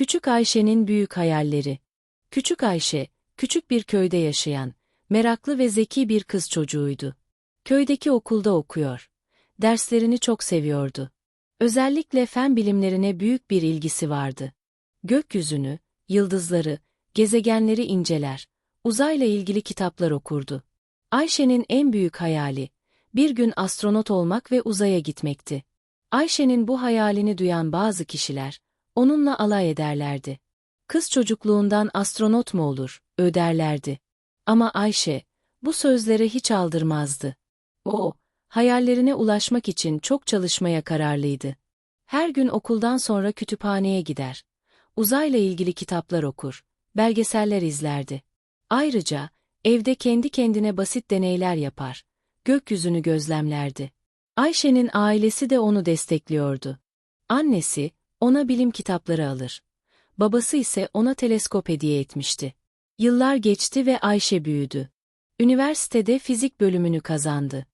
Küçük Ayşe'nin büyük hayalleri. Küçük Ayşe, küçük bir köyde yaşayan, meraklı ve zeki bir kız çocuğuydu. Köydeki okulda okuyor. Derslerini çok seviyordu. Özellikle fen bilimlerine büyük bir ilgisi vardı. Gökyüzünü, yıldızları, gezegenleri inceler, uzayla ilgili kitaplar okurdu. Ayşe'nin en büyük hayali, bir gün astronot olmak ve uzaya gitmekti. Ayşe'nin bu hayalini duyan bazı kişiler, onunla alay ederlerdi. Kız çocukluğundan astronot mu olur, öderlerdi. Ama Ayşe, bu sözlere hiç aldırmazdı. O, hayallerine ulaşmak için çok çalışmaya kararlıydı. Her gün okuldan sonra kütüphaneye gider. Uzayla ilgili kitaplar okur, belgeseller izlerdi. Ayrıca, evde kendi kendine basit deneyler yapar, gökyüzünü gözlemlerdi. Ayşe'nin ailesi de onu destekliyordu. Annesi, ona bilim kitapları alır. Babası ise ona teleskop hediye etmişti. Yıllar geçti ve Ayşe büyüdü. Üniversitede fizik bölümünü kazandı.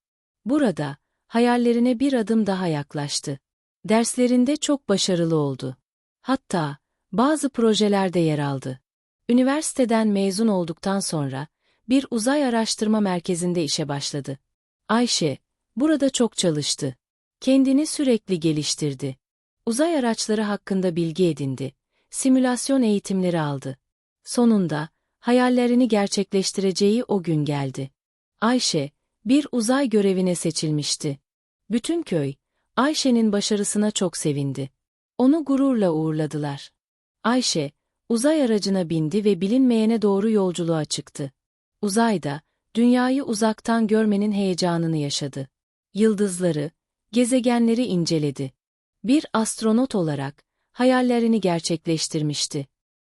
Burada, hayallerine bir adım daha yaklaştı. Derslerinde çok başarılı oldu. Hatta, bazı projelerde yer aldı. Üniversiteden mezun olduktan sonra, bir uzay araştırma merkezinde işe başladı. Ayşe, burada çok çalıştı. Kendini sürekli geliştirdi. Uzay araçları hakkında bilgi edindi. Simülasyon eğitimleri aldı. Sonunda, hayallerini gerçekleştireceği o gün geldi. Ayşe, bir uzay görevine seçilmişti. Bütün köy, Ayşe'nin başarısına çok sevindi. Onu gururla uğurladılar. Ayşe, uzay aracına bindi ve bilinmeyene doğru yolculuğa çıktı. Uzayda, dünyayı uzaktan görmenin heyecanını yaşadı. Yıldızları, gezegenleri inceledi. Bir astronot olarak, hayallerini gerçekleştirmişti.